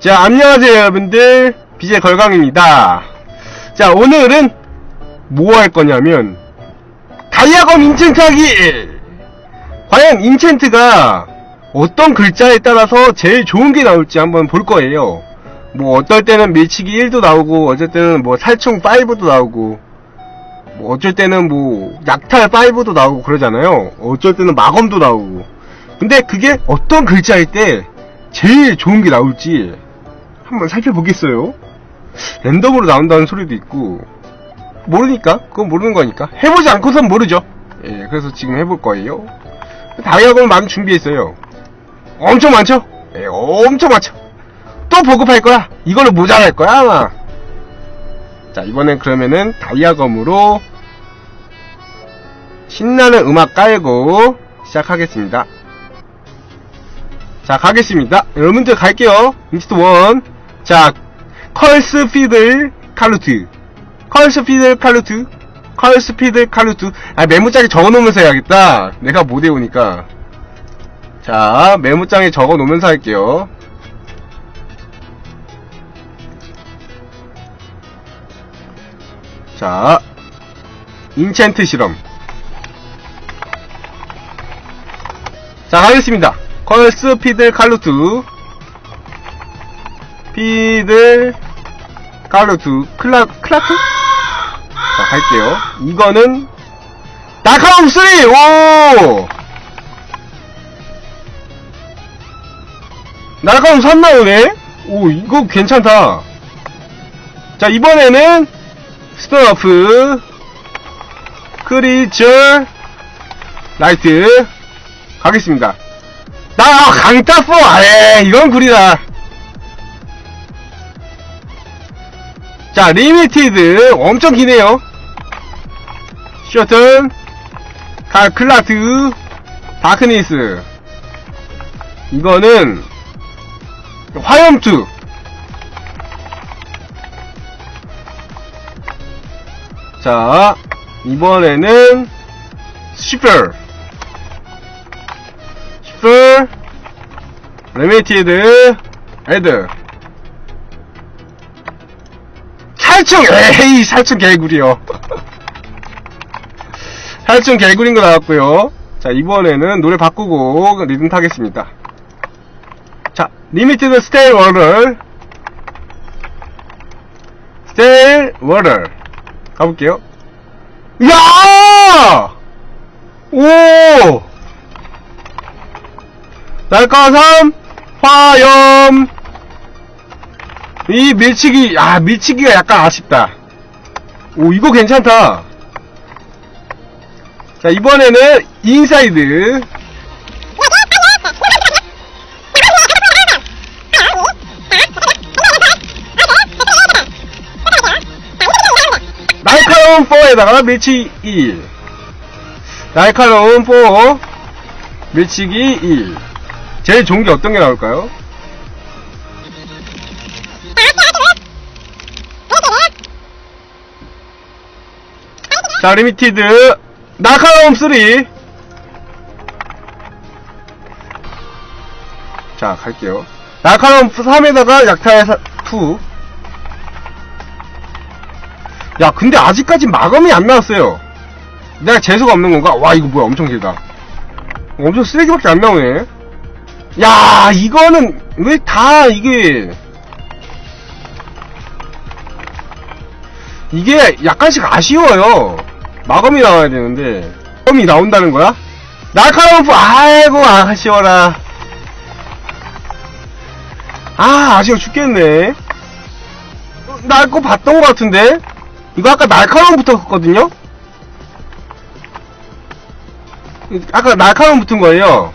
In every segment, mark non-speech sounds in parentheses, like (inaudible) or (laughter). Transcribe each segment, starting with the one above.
자, 안녕하세요, 여러분들. BJ 걸강입니다. 자, 오늘은 뭐 할 거냐면, 다이아검 인챈트 하기! 과연 인챈트가 어떤 글자에 따라서 제일 좋은 게 나올지 한번 볼 거예요. 뭐, 어떨 때는 밀치기 1도 나오고, 때는 뭐, 살충 5도 나오고, 뭐, 어쩔 때는 뭐, 약탈 5도 나오고 그러잖아요. 어쩔 때는 마검도 나오고. 근데 그게 어떤 글자일 때 제일 좋은 게 나올지 한번 살펴보겠어요. 랜덤으로 나온다는 소리도 있고 모르니까 그건 모르는 거니까 해보지 않고선 모르죠. 예, 그래서 지금 해볼 거예요. 다이아곤 많이 준비했어요. 엄청 많죠? 예, 엄청 많죠. 또 보급할 거야. 이걸로 모자랄 거야 아마. 자 이번엔 그러면은 다이아검으로 신나는 음악 깔고 시작하겠습니다. 자, 가겠습니다. 여러분들 갈게요. 미스터 원. 자, 컬스 피들 칼루트. 컬스 피들 칼루트. 컬스 피들 칼루트. 아, 메모장에 적어 놓으면서 해야겠다. 내가 못 외우니까. 자, 메모장에 적어 놓으면서 할게요. 자, 인챈트 실험. 자, 가겠습니다. 컬스 피들 칼루트 피들 칼루트 클라 클라트? 자 갈게요. 이거는 날카로움 3 오! 날카로움 3 나오네? 오 이거 괜찮다. 자 이번에는 스토너프 크리처 라이트. 가겠습니다. 나 강타포! 아에 이건 구리다 자 리미티드 엄청 기네요. 쇼튼 칼클라트 다크니스. 이거는 화염투. 자 이번에는 슈퍼 슈퍼 레미티드 애드 살충 에이 살충 개구리요. (laughs) 살충 개구리인 거 나왔고요. 자 이번에는 노래 바꾸고 리듬 타겠습니다. 자 리미티드 스테일 워럴. 스테일 워럴. 가볼게요. 야! 오! 날카삼 화염 이 밀치기 아 밀치기가 약간 아쉽다. 오 이거 괜찮다. 자 이번에는 인사이드. 날카로운 4에다가 밀치기 1 날카로운 4 밀치기 1 제일 좋은 게 어떤 게 나올까요? 자, 리미티드. 날카로움 3. 자, 갈게요. 날카로움 3에다가 약탈 2. 야, 근데 아직까지 마검이 안 나왔어요. 내가 재수가 없는 건가? 와, 이거 뭐야, 엄청 길다. 엄청 쓰레기밖에 안 나오네. 야, 이거는, 왜 다, 이게, 이게 약간씩 아쉬워요. 마검이 나와야 되는데, 마검이 나온다는 거야? 날카로운 프, 아이고, 아쉬워라. 아, 아쉬워 죽겠네. 나 이거 봤던 것 같은데? 이거 아까 날카로움 붙었거든요? 아까 날카로움 붙은 거예요.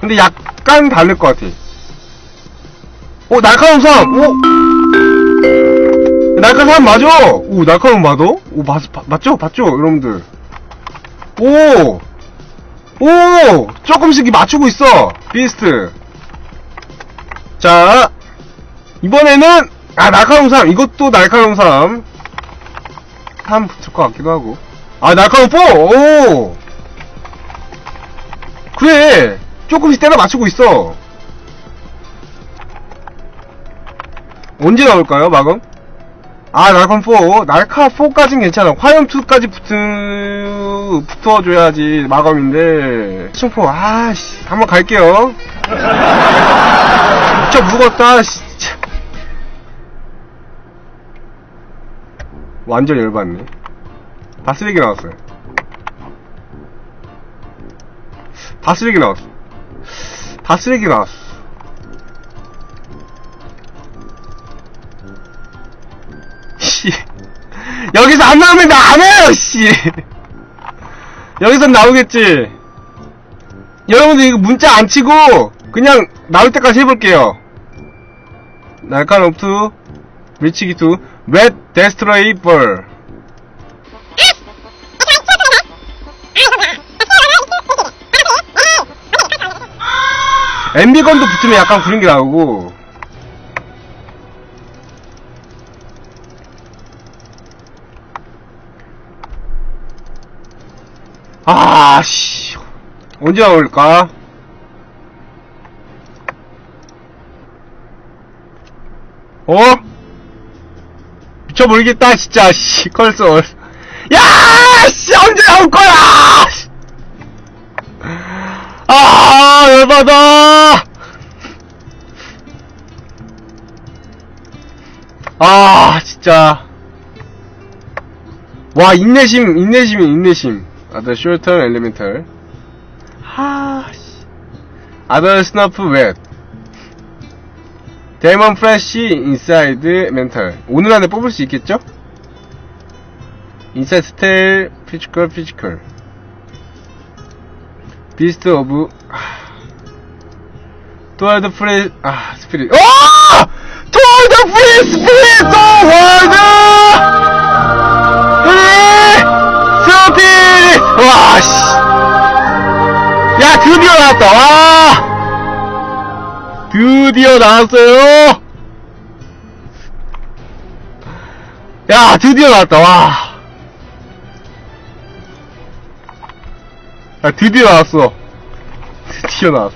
근데 약간 다를 것 같아. 오, 날카로움 3! 오! 날카로움 3 맞아! 오, 날카로움 맞아? 오, 맞, 맞죠? 봤죠? 여러분들. 오! 오! 조금씩 맞추고 있어! 비스트. 자, 이번에는, 아, 날카로움 3. 이것도 날카로움 3. 3 붙을 것 같기도 하고. 아, 날카로움 4! 오! 그래! 조금씩 때려 맞추고 있어. 언제 나올까요, 마검? 아, 날컴 4. 날카 4까진 괜찮아. 화염 2까지 붙은, 붙어줘야지, 마검인데. 시청포, 아, 씨. 한번 갈게요. 진짜 무겁다, 씨. 진짜. 완전 열받네. 다 쓰레기 나왔어요. 다 쓰레기 나왔어. 다 쓰레기 나왔어. 여기서 안 나오면 나 안 해요, 씨. 여기선 나오겠지. 여러분들 이거 문자 안 치고, 그냥 나올 때까지 해볼게요. 날카로움 2, 밀치기 2, 웹 데스트로이 벌. MB건도 붙으면 약간 그런 게 나오고, 아, 씨. 언제 나올까? 어? 미쳐버리겠다, 진짜, 씨, 컬솔. 야! 씨, 언제 나올 거야! 씨. 아, 열받아! 아, 진짜. 와, 인내심, 인내심, 인내심. Other short-term elemental. 하, 씨. Other snuff wet. Demon flash inside mental. 오늘 안에 뽑을 수 있겠죠? Inside stale, physical, physical. Beast of, Toward free, 아, spirit. 오! Toward free spirit of world! 스피릿! 와, 씨. 야, 드디어 나왔다, 와! 드디어 나왔어요! 야, 드디어 나왔다, 와. 야, 드디어 나왔어. 드디어 나왔어.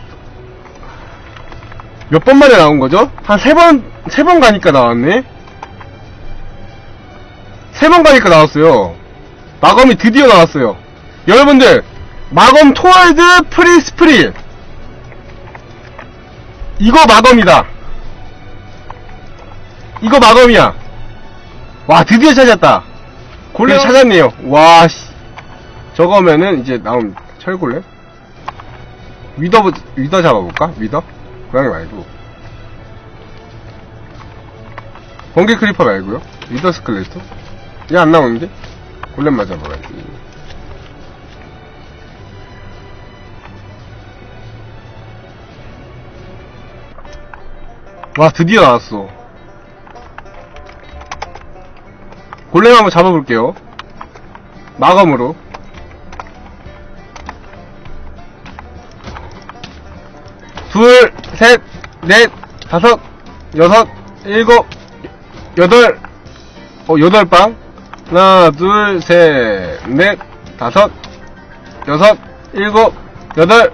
몇 번 만에 나온 거죠? 한 세 번, 세 번 가니까 나왔네? 세 번 가니까 나왔어요. 마검이 드디어 나왔어요. 여러분들, 마검 토월드 프리스프릴. 이거 마검이다. 이거 마검이야. 와, 드디어 찾았다. 골렘 찾았네요. 와, 씨. 저거면은 이제 나온 철골렘? 위더, 위더 잡아볼까? 위더? 고양이 말고. 번개 크리퍼 말고요. 위더 스클레토? 얘 안 나오는데? 골렘 맞아봐야지. 와, 드디어 나왔어. 골렘 한번 잡아볼게요. 마검으로. 둘, 셋, 넷, 다섯, 여섯, 일곱, 여덟, 어, 여덟 방. 하나, 둘, 셋, 넷, 다섯, 여섯, 일곱, 여덟,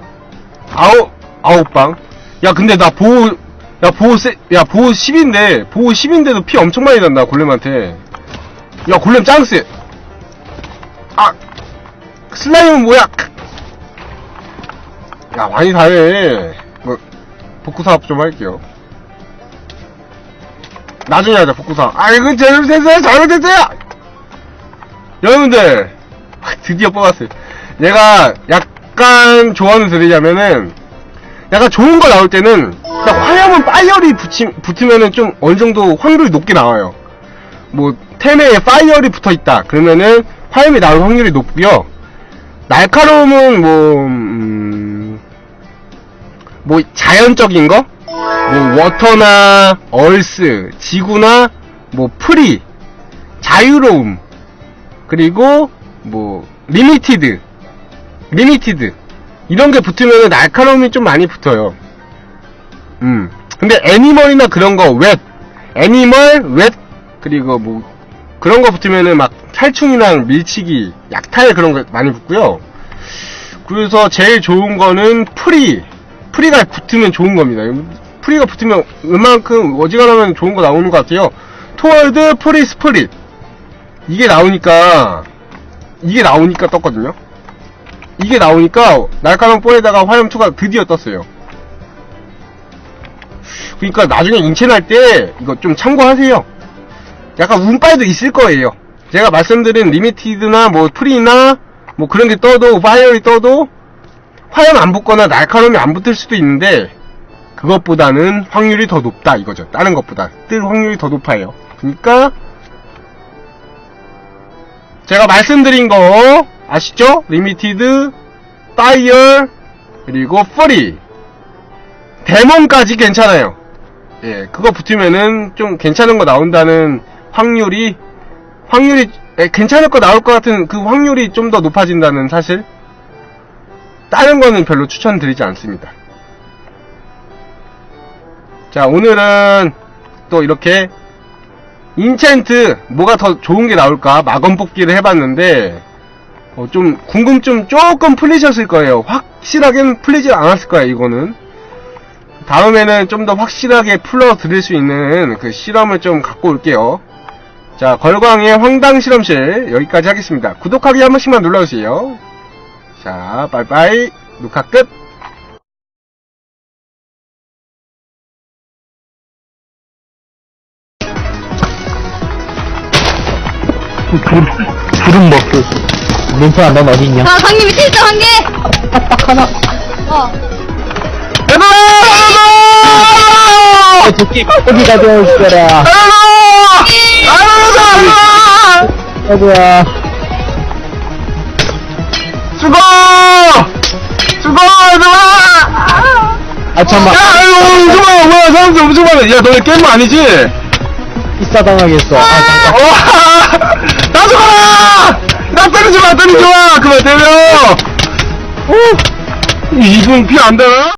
아홉, 아홉 방. 야, 근데 나 보호, 야, 보호 세, 야, 보호 10인데, 보호 10인데도 피 엄청 많이 난다, 골렘한테. 야, 골렘 짱 세. 아, 슬라임은 뭐야? 야, 많이 다해. 뭐, 복구사업 좀 할게요. 나중에 하자, 복구사업. 아, 이거 잘못했어요, 잘못했어요! 여러분들, (laughs) 드디어 뽑았어요. 얘가 약간 조언을 드리자면은, 약간 좋은 거 나올 때는, 딱 화염은 파이어리 붙이, 붙으면은 좀 어느 정도 확률이 높게 나와요. 뭐, 템에 파이어리 붙어 있다. 그러면은 화염이 나올 확률이 높고요. 날카로움은 뭐, 음, 뭐 자연적인 거? 뭐 워터나 얼스, 지구나 뭐 프리, 자유로움, 그리고 뭐 리미티드, 리미티드 이런 게 붙으면 날카로움이 좀 많이 붙어요. 음. 근데 애니멀이나 그런 거 웹, 애니멀, 웹 그리고 뭐 그런 거 붙으면은 막 탈충이랑 밀치기, 약탈 그런 거 많이 붙고요. 그래서 제일 좋은 거는 프리, 프리가 붙으면 좋은 겁니다. 프리가 붙으면 웬만큼 어지간하면 좋은 거 나오는 것 같아요. 토월드 프리 스프릿. 이게 나오니까, 이게 나오니까 떴거든요. 이게 나오니까 날카로운 볼에다가 화염2가 드디어 떴어요. 그러니까 나중에 인첸할 때 이거 좀 참고하세요. 약간 운빨도 있을 거예요. 제가 말씀드린 리미티드나 뭐 프리나 뭐 그런 게 떠도 파이어이 떠도 화염 안 붙거나 날카로움이 안 붙을 수도 있는데 그것보다는 확률이 더 높다 이거죠. 다른 것보다 뜰 확률이 더 높아요. 그러니까 제가 말씀드린 거 아시죠? 리미티드, 파이어, 그리고 프리 데몬까지 괜찮아요. 예, 그거 붙으면은 좀 괜찮은 거 나온다는 확률이 확률이 예, 괜찮을 거 나올 것 같은 그 확률이 좀 더 높아진다는 사실. 다른 거는 별로 추천드리지 않습니다. 자, 오늘은 또 이렇게 인챈트 뭐가 더 좋은 게 나올까 마검 뽑기를 해봤는데 어, 좀 궁금증 조금 풀리셨을 거예요. 확실하게는 풀리지 않았을 거예요. 이거는 다음에는 좀 더 확실하게 풀어 드릴 수 있는 그 실험을 좀 갖고 올게요. 자, 걸광의 황당 실험실 여기까지 하겠습니다. 구독하기 한 번씩만 눌러주세요. 자, 빠이빠이. 녹화 끝. 불, 불은 먹고. 민서야, 넌 어딨냐? 아, 강님 밑에 있어, 한 개! 딱 하나. 어. 어, 도끼, 거기가 되어 있어라. 어디야. 죽어! 죽어! 얘들아! 아, 잠깐만. 야, 이거 엄청 많아! 뭐야, 사람들 엄청 많아! 야, 너네 게임 아니지? 비싸당하겠어. 아, 잠깐. 와! 나 죽어라! 나 때리지 마, 때리지 마! 그만 때려! 오! 이분 피안 되나?